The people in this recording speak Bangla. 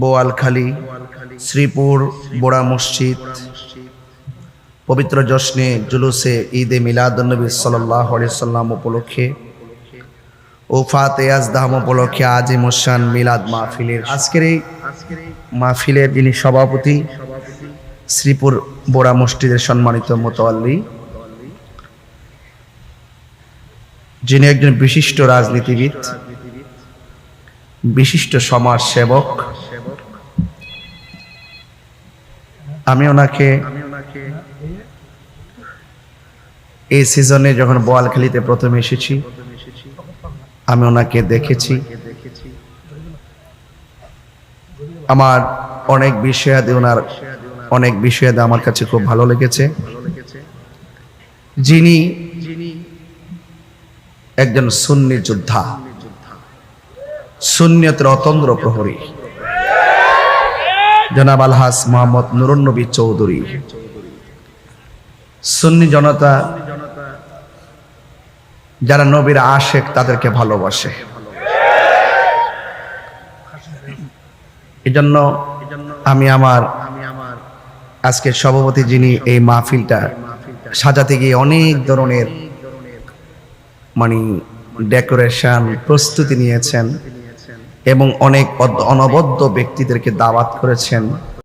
বোয়ালখালী, শ্রীপুর, বোড়া মসজিদ। পবিত্র জশ্নে জুলুসে ঈদে মিলাদুলনবী সাল্লাহ সাল্লাম উপলক্ষে ও ফাতে আজদাম উপলক্ষে আজ মোসান মিলাদ মাহফিলের আজকের এই মাহফিলের যিনি সভাপতি, শ্রীপুর বোড়া মসজিদের সম্মানিত মোতোয়াল্লি যিনি একজন বিশিষ্ট রাজনীতিবিদ বিশিষ্ট সমাজ সেবক। আমি ওনাকে এই সিজনে যখন বোয়ালখালীতে প্রথম এসেছি, আমি ওনাকে দেখেছি। আমার অনেক বিষয়াদি ওনার অনেক বিষয়াদি আমার কাছে খুব ভালো লেগেছে। যিনি একজন সুন্নি যোদ্ধা। সুন্নিয়তের অতন্দ্র প্রহরী। জনাব আলহাস মোহাম্মদ নুরুন্নবী চৌধুরী। সুন্নি জনতা যারা নবীর আশেক তাদেরকে ভালোবাসে। এজন্য আমি আমার আজকের সভাপতি যিনি এই মাহফিলটা সাজাতে গিয়ে অনেক ধরনের মানে ডেকোরেশন প্রস্তুতি নিয়েছেন। এবং অনেক অনবদ্য ব্যক্তিদেরকে দাওয়াত করেছেন।